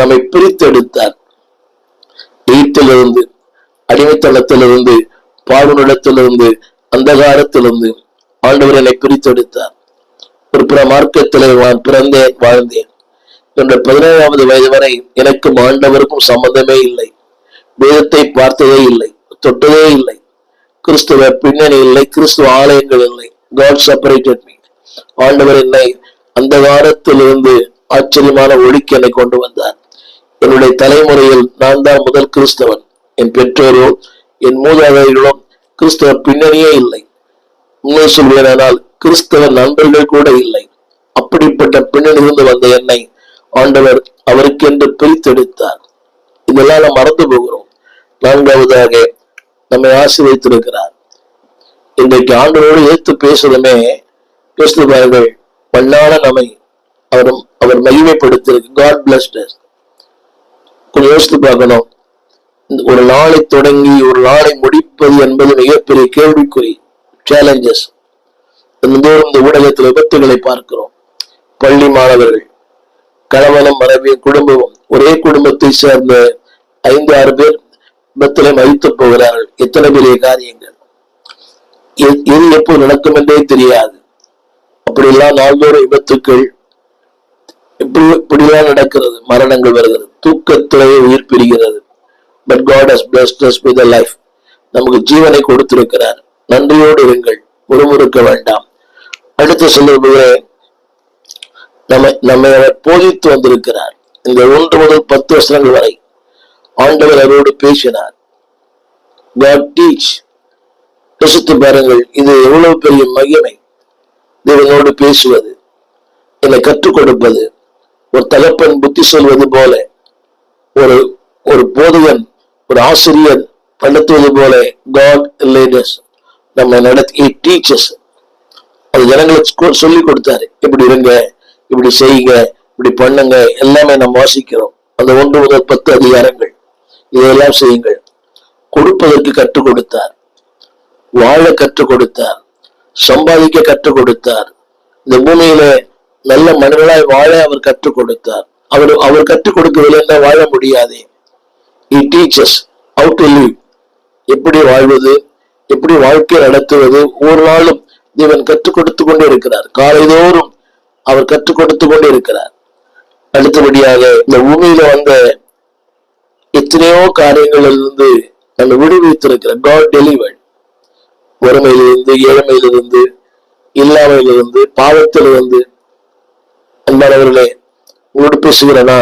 நம்மை பிரித்தெடுத்தார். வீட்டிலிருந்து அடிமைத்தனத்திலிருந்து பாடுநிலத்திலிருந்து அந்தகாரத்திலிருந்து ஆண்டவர் என்னை பிரித்தெடுத்தார். ஒரு பிற மார்க்கத்திலே நான் பிறந்தேன் வாழ்ந்தேன். என்னுடைய பதினேழாவது வயது வரை எனக்கும் ஆண்டவருக்கும் சம்பந்தமே இல்லை. வேதத்தை பார்த்ததே இல்லை தொட்டதே இல்லை. கிறிஸ்துவ பின்னணி இல்லை கிறிஸ்துவ ஆலயங்கள் இல்லை. காட் செப்பரேட்டட் மீ ஆண்டவர் என்னை அந்த காலத்திலிருந்து ஆச்சரியமான ஒளிக்கு என்னை கொண்டு வந்தார். என்னுடைய தலைமுறையில் நான் தான் முதல் கிறிஸ்தவன். என் பெற்றோரோ என் மூதாதையர்களோ கிறிஸ்தவ பின்னணியே இல்லை. உண்மை சொல்வேனால் கிறிஸ்தவ நண்பர்கள் கூட இல்லை. அப்படிப்பட்ட பின்னணியிலிருந்து வந்த என்னை ஆண்டவர் அவருக்கென்று பிரித்தெடுத்தார். இதெல்லாம் நாம் மறந்து போகிறோம். நான்காவதாக நம்மை ஆசிரியத்திருக்கிறார் இன்றைக்கு ஆண்டவரோடு ஏற்று பேசுறதுமே பேசுது பண்ணான நம்மை அவர் அவர் மகிமைப்படுத்தியிருக்கு. காட் பிளஸ்டர் கொஞ்சம் யோசித்து பார்க்கணும். ஒரு நாளை தொடங்கி ஒரு நாளை முடிப்பது என்பது மிகப்பெரிய கேள்விக்குறி சேலஞ்சஸ் தினந்தோறும் இந்த ஊடகத்தில் விபத்துகளை பார்க்கிறோம். பள்ளி மாணவர்கள் கணவனும் மனைவியும் குடும்பமும் ஒரே குடும்பத்தை சேர்ந்த ஐந்து ஆறு பேர் விபத்திலே மதித்து போகிறார்கள். எத்தனை பெரிய காரியங்கள். எ- எது எப்போ நடக்கும் என்றே தெரியாது. அப்படியெல்லாம் நாள்தோறும் விபத்துக்கள் இப்படி இப்படிலாம் நடக்கிறது. மரணங்கள் வருகிறது. தூக்கத்திலேயே உயிர் பிரிகிறது. But God has blessed us with life நமக்கு ஜீவனை கொடுத்திருக்கிறார். நன்றியோடு இருங்கள். முறுமுறுக்க வேண்டாம். அடுத்து சொல்லுவது நம்மை நம்மை அவர் போதித்து வந்திருக்கிறார். இந்த ஒன்று முதல் பத்து வருஷங்கள் வரை ஆண்டவர் அவரோடு பேசினார். God teach. பாருங்கள் இது எவ்வளவு பெரிய மகிமை. தேவனோடு பேசுவது. என்னை கற்றுக் கொடுப்பது. ஒரு தகப்பன் புத்தி சொல்வது போல. ஒரு ஒரு போதகன் ஒரு ஆசிரியர் நடத்துவது போல காட் லேடர்ஸ் நம்ம நடத்தி டீச்சர்ஸ் அது ஜனங்களுக்கு சொல்லி கொடுத்தாரு. இப்படி இருங்க இப்படி செய்யுங்க இப்படி பண்ணுங்க எல்லாமே நம்ம வாசிக்கிறோம். அந்த ஒன்று முதல் பத்து அதிகாரங்கள். இதையெல்லாம் செய்யுங்கள். கொடுப்பதற்கு கற்றுக் கொடுத்தார். வாழ கற்றுக் கொடுத்தார். சம்பாதிக்க கற்றுக் கொடுத்தார். இந்த பூமியில நல்ல மனிதர்களாய் வாழ அவர் கற்றுக் கொடுத்தார். அவர் அவர் கற்றுக் கொடுக்கவில்லை வாழ முடியாது? இ teaches how to எப்படி வாழ்வது? எப்படி வாழ்க்கை நடத்துவது? ஒரு நாளும் தேவன் கற்றுக் கொடுத்து கொண்டே இருக்கிறார். காலைதோறும் அவர் கற்றுக் கொடுத்து கொண்டே இருக்கிறார். அடுத்தபடியாக இந்த பூமியில வந்த எத்தனையோ காரியங்களிலிருந்து நம்ம விடுவித்திருக்கிற காட் டெலிவர்ட் வறுமையிலிருந்து ஏழ்மையிலிருந்து இல்லாமையிலிருந்து பாவத்திலிருந்து. அன்பானவர்களே உங்களோட பேசுகிறேனா